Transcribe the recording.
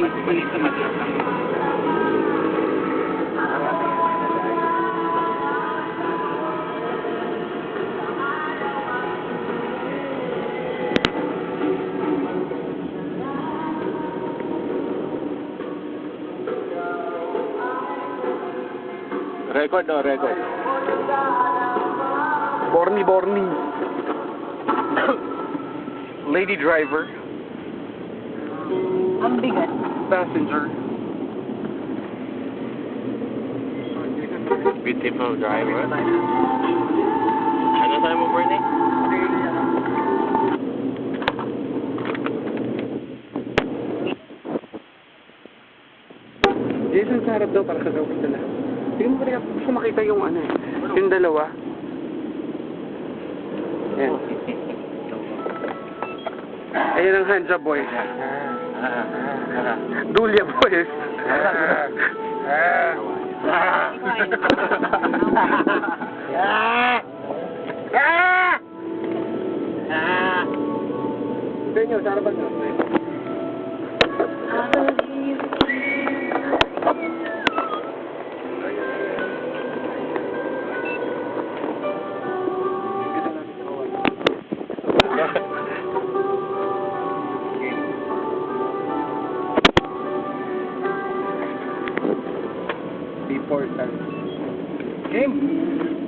When it's Record or record? Borny Borny. Lady driver. Passenger. Beautiful driver. Ano sabi mo, Bernie? Jason sa harap daw para sa gawin nila. Tingnan mo rin, gusto makita yung ano eh. Yung dalawa. Yan. Ayan ang hanja boy. Dulha, pois. Senhor, já era bastante. Nyo. Important. Game.